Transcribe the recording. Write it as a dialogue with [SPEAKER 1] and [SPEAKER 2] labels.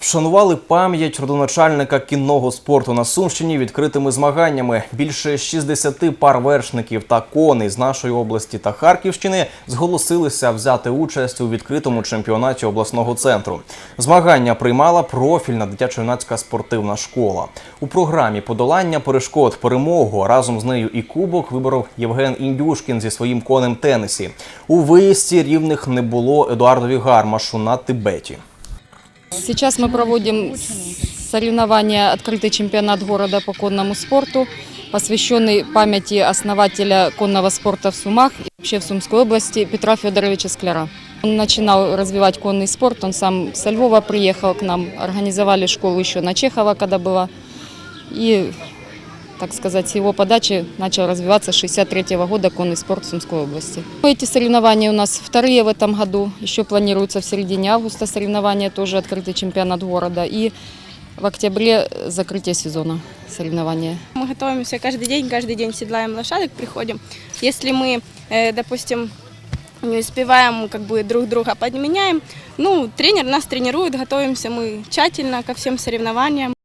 [SPEAKER 1] Вшанували пам'ять родоначальника кінного спорту на Сумщині відкритими змаганнями. Більше 60 пар вершників та коней з нашої області та Харківщини зголосилися взяти участь у відкритому чемпіонаті обласного центру. Змагання приймала профільна дитячо-юнацька спортивна школа. У програмі подолання перешкод перемогу разом з нею і кубок виборов Євген Індюшкін зі своїм конем тенісі. У виїзді рівних не було Едуардові Гармашу на Тибеті.
[SPEAKER 2] Сейчас мы проводим соревнования «Открытый чемпионат города по конному спорту», посвященный памяти основателя конного спорта в Сумах и вообще в Сумской области Петра Федоровича Скляра. Он начинал развивать конный спорт, он сам со Львова приехал к нам, организовали школу еще на Чехова, когда была. И, так сказать, с его подачи начал развиваться с 63 года конный спорт в Сумской области. Эти соревнования у нас вторые в этом году. Еще планируется в середине августа соревнования, тоже открытый чемпионат города. И в октябре закрытие сезона соревнования.
[SPEAKER 3] Мы готовимся каждый день, каждый день седлаем лошадок, приходим. Если мы, э, допустим, не успеваем, как бы друг друга подменяем, ну, тренер нас тренирует, готовимся мы тщательно ко всем соревнованиям.